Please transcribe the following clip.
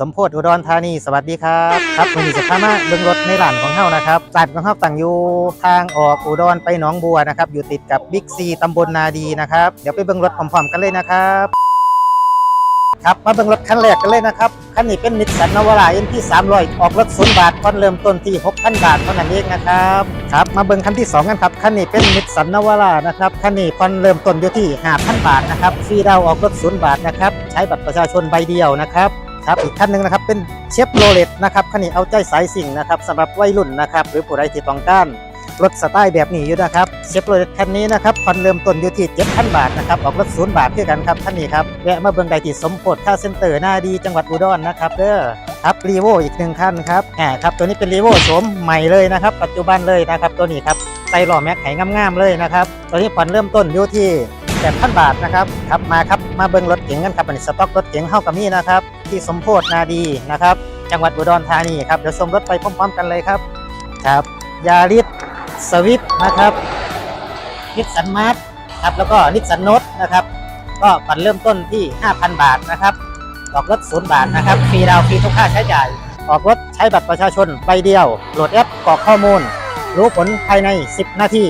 สมโพธิอุดรธานีสวัสดีครับครับวันนี้จะพามาเบิ่งรถในร้านของเฮานะครับร้านของเฮาตั้งอยู่ทางออกอุดรไปหนองบัวนะครับอยู่ติดกับบิ๊กซีตำบลนาดีนะครับเดี๋ยวไปเบิ่งรถพร้อมๆกันเลยนะครับครับมาเบิ่งรถคันแรกกันเลยนะครับคันนี้เป็นนิสสันนวาร่า NP 300ออกรถศูนย์บาทผ่อนเริ่มต้นที่6,000บาทเท่านั้นเองนะครับครับมาเบิ่งคันที่สองกันครับคันนี้เป็นนิสสันนวาร่านะครับคันนี้ผ่อนเริ่มต้นอยู่ที่5,000บาทนะครับฟรีดาวน์ออกรถศูนย์บาทนะครับใช้บัตรประชาชนใบเดียวนะครับ ครับอีกคันหนึงนะครับเป็นเชฟโรเลตนะครับคันนี้เอาใจสายสิ่งนะครับสำหรับวัยรุ่นนะครับหรือผู้ใดที่ต้องการรถสไตล์แบบนี้อยู่นะครับเชฟโรเลตคันนี้นะครับผ่อนเริ่มต้นอยู่ที่7,000 บาทนะครับออกรถศูนย์บาทด้วยกันครับท่านนี้ครับแวะมาเบิ่งไดที่สมโพธิค่าเซ็นเตอร์หน้าดีจังหวัดอุดรนะครับเด้อครับรีโวอีกหนึ่งคันครับแหมครับตัวนี้เป็นรีโวโฉมใหม่เลยนะครับ ปัจจุบันเลยนะครับตัวนี้ครับใส่หล่อแม็กไขงามๆเลยนะครับตัวนี้ผ่อนเริ่มต้นอยู่ที่8,000 บาทนะครับครับมาครับมาเบิ่งรถเก๋งกันครับอันนี้สต็อกรถเก๋งเฮากับนี่นะครับ ที่สมโพธนาดีนะครับ จังหวัดอุดรธานีครับเดี๋ยวชมรถไปพร้อมๆกันเลยครับครับยาริสสวิฟนะครับนิสสันมาร์ทครับแล้วก็นิสสันโนตนะครับ ก็ผ่อนเริ่มต้นที่ 5,000 บาทนะครับออกรถศูนย์บาทนะครับฟรีดาวฟรีทุกค่าใช้จ่าย ออกรถใช้บัตรประชาชนใบเดียว โหลดแอปกรอกข้อมูล รู้ผลภายใน 10 นาที